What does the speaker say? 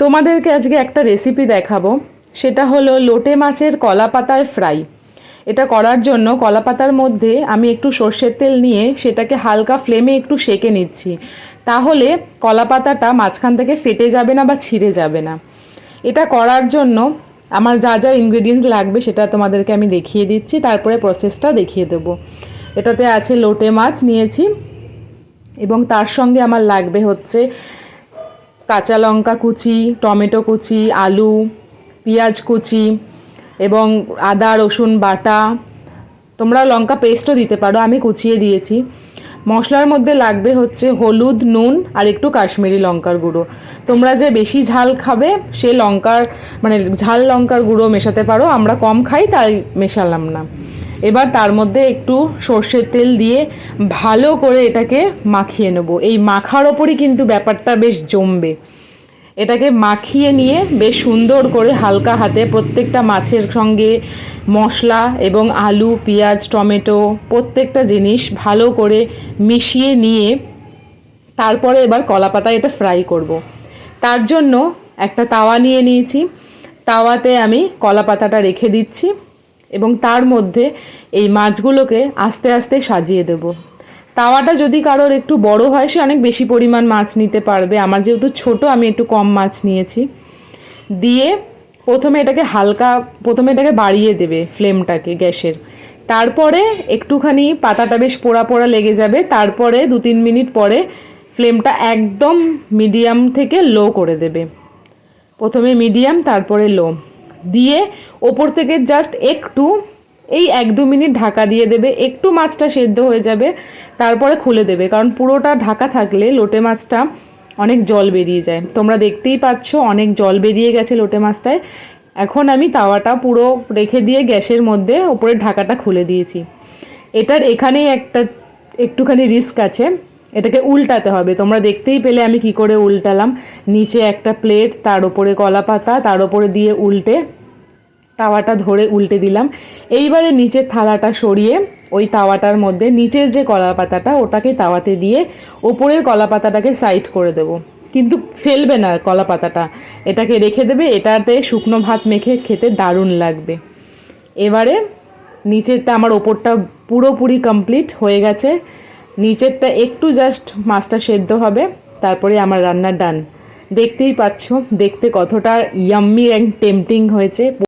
তোমাদেরকে আজকে একটা রেসিপি দেখাবো। সেটা হলো লোটে মাছের কলা পাতায় ফ্রাই এটা করার জন্য কলা পাতার মধ্যে আমি একটু সর্ষের তেল নিয়ে সেটাকে হালকা ফ্লেমে একটু সেকে নিচ্ছি। তাহলে কলা পাতাটা মাঝখান থেকে ফেটে যাবে না বা ছিঁড়ে যাবে না। এটা করার জন্য আমার যা যা ইনগ্রেডিয়েন্টস লাগবে সেটা তোমাদেরকে আমি দেখিয়ে দিচ্ছি, তারপরে প্রসেসটা দেখিয়ে দেবো। এটাতে আছে লোটে মাছ নিয়েছি এবং তার সঙ্গে আমার লাগবে হচ্ছে কাঁচা লঙ্কা কুচি, টমেটো কুচি, আলু, পেঁয়াজ কুচি এবং আদা, রসুন, বাটা। তোমরা লঙ্কা পেস্টও দিতে পারো, আমি কুচিয়ে দিয়েছি। মশলার মধ্যে লাগবে হচ্ছে হলুদ, নুন আর একটু কাশ্মীরি লঙ্কার গুঁড়ো। তোমরা যে বেশি ঝাল খাবে, সে লঙ্কার মানে ঝাল লঙ্কার গুঁড়ো মেশাতে পারো। আমরা কম খাই, তাই মেশালাম না। এবার তার মধ্যে একটু সর্ষের তেল দিয়ে ভালো করে এটাকে মাখিয়ে নেব। এই মাখার ওপরই কিন্তু ব্যাপারটা বেশ জমবে। এটাকে মাখিয়ে নিয়ে বেশ সুন্দর করে হালকা হাতে প্রত্যেকটা মাছের সঙ্গে মশলা এবং আলু, পেঁয়াজ, টমেটো প্রত্যেকটা জিনিস ভালো করে মিশিয়ে নিয়ে তারপরে এবার কলা পাতায় এটা ফ্রাই করব। তার জন্য একটা তাওয়া নিয়ে নিয়েছি। তাওয়াতে আমি কলা পাতাটা রেখে দিচ্ছি। এবং তার মধ্যে এই মাছগুলোকে আস্তে আস্তে সাজিয়ে দেব। তাওয়াটা যদি কারোর একটু বড় হয়, সে অনেক বেশি পরিমাণ মাছ নিতে পারবে। আমার যেহেতু ছোট, আমি একটু কম মাছ নিয়েছি। দিয়ে প্রথমে এটাকে হালকা, প্রথমে এটাকে বাড়িয়ে দেবে ফ্লেমটাকে, গ্যাসের। তারপরে একটুখানি পাতাটা বেশ পোড়া পোড়া লেগে যাবে। তারপরে দু তিন মিনিট পরে ফ্লেমটা একদম মিডিয়াম থেকে লো করে দেবে। প্রথমে মিডিয়াম, তারপরে লো। দিয়ে ওপর থেকে জাস্ট একটু, এই এক দু মিনিট ঢাকা দিয়ে দেবে। একটু মাছটা সেদ্ধ হয়ে যাবে, তারপরে খুলে দেবে। কারণ পুরোটা ঢাকা থাকলে লোটে মাছটা অনেক জল বেরিয়ে যায়। তোমরা দেখতেই পাচ্ছ, অনেক জল বেরিয়ে গেছে লোটে মাছটায়। এখন আমি তাওয়াটা পুরো রেখে দিয়ে গ্যাসের মধ্যে ওপরের ঢাকাটা খুলে দিয়েছি। এটার এখানেই একটা, একটুখানি রিস্ক আছে। এটাকে উল্টাতে হবে। তোমরা দেখতেই পেলে আমি কি করে উল্টালাম। নিচে একটা প্লেট তার উপরে কলা পাতা তার ওপরে দিয়ে উল্টে তাওয়াটা ধরে উল্টে দিলাম। এইবারে নিচের থালাটা সরিয়ে ওই তাওয়াটার মধ্যে নিচের যে কলা পাতাটা ওটাকে তাওয়াতে দিয়ে ওপরের কলা পাতাটাকে সাইড করে দেবো। কিন্তু ফেলবে না কলা পাতাটা এটাকে রেখে দেবে, এটাতে শুকনো ভাত মেখে খেতে দারুণ লাগবে। এবারে নিচেরটা আমার ওপরটা পুরোপুরি কমপ্লিট হয়ে গেছে। নিচেরটা একটু জাস্ট মাছটা সেদ্ধ হবে, তারপরে আমার রান্নার ডান। দেখতেই পাচ্ছ, দেখতে কতটা ইয়াম্মি অ্যান্ড টেম্পটিং হয়েছে।